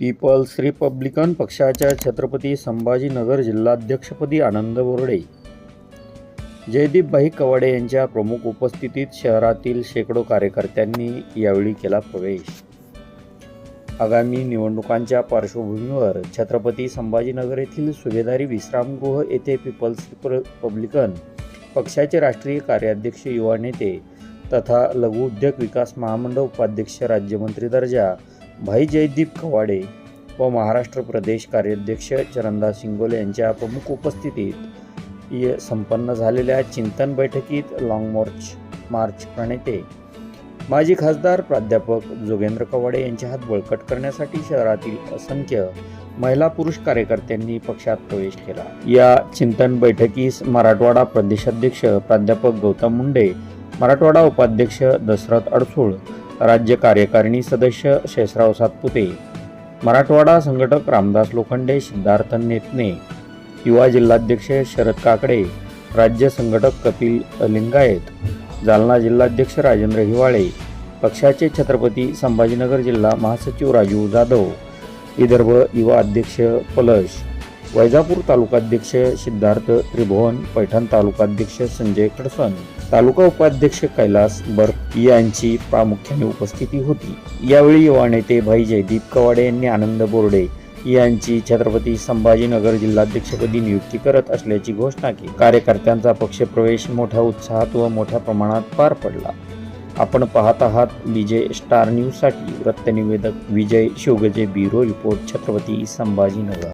People's Republican पक्षाच्या छत्रपती संभाजीनगर जिल्हाध्यक्षपदी आनंद बोर्डे जयदीपभाई कवाडे यांच्या प्रमुख उपस्थितीत शहरातील शेकडो कार्यकर्त्यांनी यावेळी केला प्रवेश. आगामी निवडणुकांच्या पार्श्वभूमीवर छत्रपती संभाजीनगर येथील सुभेदारी विश्रामगृह येथे पीपल्स रिपब्लिकन पक्षाचे राष्ट्रीय कार्याध्यक्ष युवा नेते तथा लघु उद्योग विकास महामंडळ उपाध्यक्ष राज्यमंत्री दर्जा भाई जयदीप कवाडे व महाराष्ट्र प्रदेश कार्याध्यक्ष चरणदास सिंगोले यांच्या प्रमुख उपस्थितीत य- संपन्न झालेल्या चिंतन बैठकीत लाँग मार्च मार्च प्रणेते. माजी खासदार प्राध्यापक जोगेंद्र कवाडे यांचे हात बळकट करण्यासाठी शहरातील असंख्य महिला पुरुष कार्यकर्त्यांनी पक्षात प्रवेश केला. या चिंतन बैठकीस मराठवाडा प्रदेशाध्यक्ष प्राध्यापक गौतम मुंडे मराठवाडा उपाध्यक्ष दशरथ अडसूळ राज्य कार्यकारिणी सदस्य शेषराव सातपुते मराठवाडा संघटक रामदास लोखंडे सिद्धार्थ नेतने युवा जिल्हाध्यक्ष शरद काकडे राज्य संघटक कपिल लिंगायत जालना जिल्हाध्यक्ष राजेंद्र हिवाळे पक्षाचे छत्रपती संभाजीनगर जिल्हा महासचिव राजू जाधव विदर्भ युवा अध्यक्ष पलश वैजापूर तालुकाध्यक्ष सिद्धार्थ त्रिभुवन पैठण तालुकाध्यक्ष संजय खडसन तालुका उपाध्यक्ष कैलास बर्फ यांची प्रामुख्याने उपस्थिती होती. यावेळी युवा नेते भाई जयदीप कवाडे यांनी आनंद बोर्डे यांची छत्रपती संभाजीनगर जिल्हाध्यक्षपदी नियुक्ती करत असल्याची घोषणा केली. कार्यकर्त्यांचा पक्षप्रवेश मोठ्या उत्साहात व मोठ्या प्रमाणात पार पडला. आपण पाहत आहात विजय स्टार न्यूजसाठी वृत्तनिवेदक विजय शिवगजे ब्युरो रिपोर्ट छत्रपती संभाजीनगर.